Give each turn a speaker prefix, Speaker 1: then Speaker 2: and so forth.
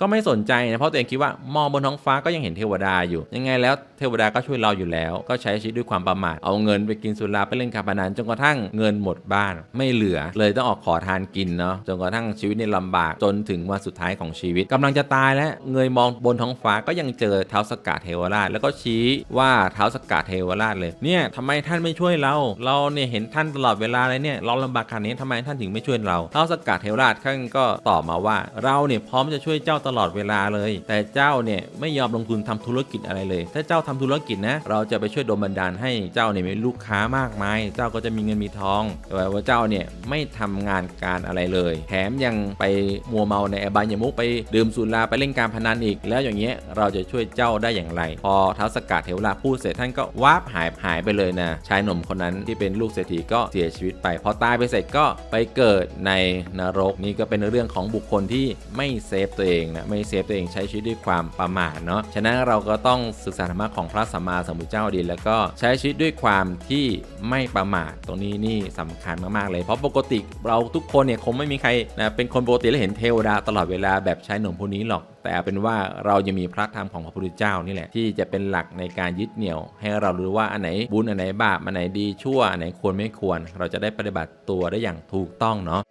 Speaker 1: ก็ไม่สนใจนะเพราะตัวเองคิดว่ามองบนท้องฟ้าก็ยังเห็นเทวดาอยู่ ยังไงแล้วเทวดาก็ช่วยเราอยู่แล้ว ก็ใช้ชีวิตด้วยความประมาทเอาเงินไปกินสุราไปเล่นการพนันจนกระทั่งเงินหมดบ้าน ไม่เหลือเลยต้องออกขอทานกินเนาะจนกระทั่งชีวิตเนี่ยลำบากจนถึงวันสุดท้ายของชีวิตกำลังจะตายแล้วเงยมองบนท้องฟ้าก็ยังเจอเท้าสกัดเทวราช แล้วก็ชี้ว่าเท้าสกัดเทวราชเลยเนี่ยทำไมท่านไม่ช่วยเรา เราเนี่ยเห็นท่านตลอดเวลาเลยเนี่ยเราลำบากขนาดนี้ทำไมท่านถึงไม่ช่วยเราเท้าสกกัดเทวราชท่านก็ตอบมาว่า เราเนี่ยพร้อมจะช่วยเจ้าตลอดเวลาเลย แต่เจ้าเนี่ยไม่ยอมลงทุนทำธุรกิจอะไรเลย ถ้าเจ้าทำธุรกิจนะเราจะไปช่วยดลบันดาลให้เจ้าเนี่ยมีลูกค้ามากมาย เจ้าก็จะมีเงินมีทอง แต่ว่าเจ้าเนี่ยไม่ทำงานการอะไรเลย แถมยังไปมัวเมาในอบายมุกไปดื่มสุราไปเล่นการพนันอีก แล้วอย่างเงี้ยเราจะช่วยเจ้าได้อย่างไร พอท้าวสกัดเทวราชพูดเสร็จท่านก็วาบหายหายไปเลยนะชายหนุ่มคนนั้นที่เป็นลูกเศรษฐีก็เสียชีวิตไปพอตายไปเสร็จก็ไปเกิดในนรกนี่ก็เป็นเรื่องของบุคคลที่ไม่เซฟตัวเองนะไม่เซฟตัวเองใช้ชีวิตด้วยความประมาทเนาะฉะนั้นเราก็ต้องศึกษาธรรมะของพระสัมมาสัมพุทธเจ้าดี แล้วก็ใช้ชีวิตด้วยความที่ไม่ประมาทตรงนี้นี่สำคัญมากๆเลย เพราะปกติเราทุกคนเนี่ยคงไม่มีใครนะเป็นคนปกติแล้วเห็นเทวดาตลอดเวลาแบบชายหนุ่มผู้นี้หรอกแต่เอาเป็นว่าเรายังมีพระธรรมของพระพุทธเจ้านี่แหละที่จะเป็นหลักในการยึดเหนี่ยว ให้เรารู้ว่าอันไหนบุญอันไหนบาปอันไหนดีชั่วอันไหนควรไม่ควร เราจะได้ปฏิบัติตัวได้อย่างถูกต้องเนาะ